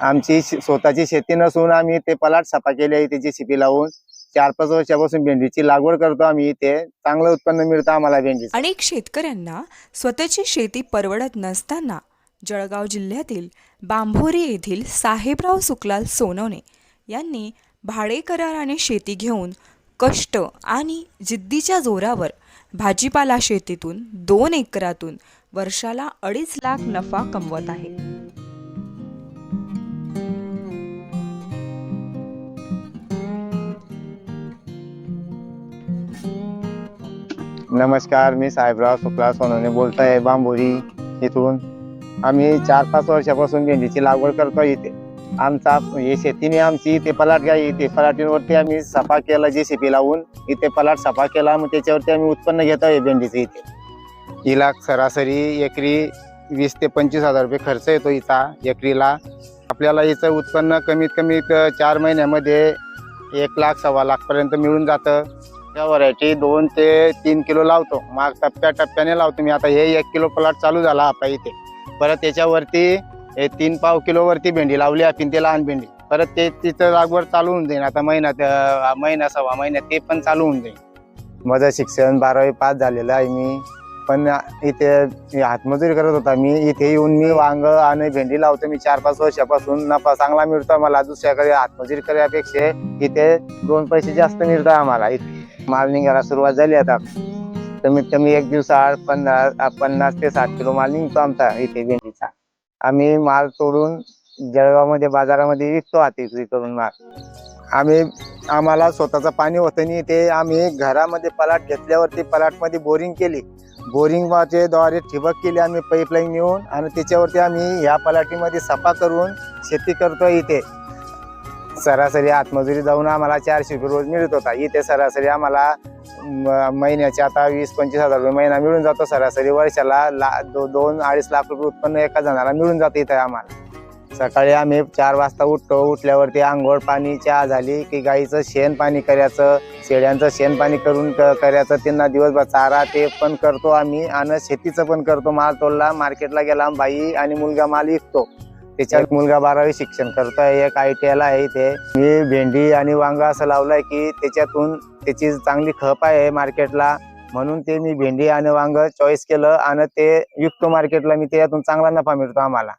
आमची स्वतःची शेती नसून आम्ही ते पलाट सफा केली आहे त्याची शिपी लावून. चार पाच वर्षापासून भेंडीची लागवड करतो आम्ही. इथे चांगलं उत्पन्न मिळतं आम्हाला भेंडी अनेक शेतकऱ्यांना स्वतःची शेती परवडत नसताना जळगाव जिल्ह्यातील बांभोरी येथील साहेबराव सुकलाल सोनवणे यांनी भाडेकराराने शेती घेऊन कष्ट आणि जिद्दीच्या जोरावर भाजीपाला शेतीतून दोन एकरातून वर्षाला अडीच लाख नफा कमवत आहे. नमस्कार मी साहेबराव शुक्ला सोनवणे बोलत आहे बांबोरी इथून. आम्ही चार पाच वर्षापासून भेंडीची लागवड करतो इथे. आमचा हे शेतीने आमची इथे पलाट गाय इथे पलाटींवरती आम्ही सफा केला जे शेपी लावून इथे पलाट सफा केला मग त्याच्यावरती आम्ही उत्पन्न घेतो आहे भेंडीचं इथे. हिला सरासरी एकरी वीस ते पंचवीस हजार रुपये खर्च येतो इथं एकरीला. आपल्याला हिचं उत्पन्न कमीत कमी चार महिन्यामध्ये एक लाख सव्वा लाखपर्यंत मिळून जातं. त्या व्हरायटी दोन ते तीन किलो लावतो. मग टप्प्या टप्प्याने लावतो मी. आता हे एक किलो प्लॉट चालू झाला आपला इथे. परत त्याच्यावरती हे तीन पाव किलोवरती भेंडी लावली आपण ते लहान भेंडी. परत ते तिथं लागवड चालू होऊन जाईल. आता महिन्यात महिना सव्वा महिन्यात ते पण चालू होऊन जाईल. माझं शिक्षण बारावी पास झालेलं आहे मी. पण इथे हातमजुरी करत होता मी. इथे येऊन मी वांग आणि भेंडी लावतो मी चार पाच वर्षापासून. नफा चांगला मिळतो मला. दुसऱ्याकडे हातमजुरी करण्यापेक्षा इथे दोन पैसे जास्त मिळतात आम्हाला. इथे माल निघायला सुरुवात झाली आता. कमीत कमी एक दिवसाआड पन्नास पन्नास ते साठ किलो माल निघतो आमचा इथे भेंडीचा. आम्ही माल तोडून जळगावमध्ये बाजारामध्ये विकतो आता विक्री करून माल. आम्ही आम्हाला स्वतःचं पाणी होतं नाही ते आम्ही घरामध्ये पलाट घेतल्यावरती पलाटमध्ये बोरिंग केली. बोरिंगचे द्वारे ठिबक केली आम्ही पाईपलाईन नेऊन आणि त्याच्यावरती आम्ही ह्या पलाटीमध्ये सफा करून शेती करतो इथे. सरासरी आत्मजुरी जाऊन आम्हाला चारशे रुपये रोज मिळत होता. इथे सरासरी आम्हाला म- महिन्याचे आता वीस पंचवीस हजार रुपये महिना मिळून जातो सरासरी. वर्षाला ला दो, दोन अडीच लाख रुपये उत्पन्न एका जणाला मिळून जातं इथे आम्हाला. सकाळी आम्ही चार वाजता उठतो. उठल्यावरती आंघोळ पाणी चहा झाली की गाईचं शेण पाणी करायचं शेळ्यांचं शेण पाणी करून क- करायचं. त्यांना दिवसभर चारा ते पण करतो आम्ही. आणि शेतीचं पण करतो. माल तोडला मार्केटला गेला बाई आणि मुलगा माल विकतो. त्याच्यात मुलगा बारावी शिक्षण करतोय एक आय टी आयला आहे इथे. मी भेंडी आणि वांगा असं लावलंय की त्याच्यातून त्याची चांगली खप आहे मार्केटला. म्हणून ते मी भेंडी आणि वांग चॉईस केलं आणि ते विकतो मार्केटला मी त्याच्यातून चांगला नफा मिळतो आम्हाला.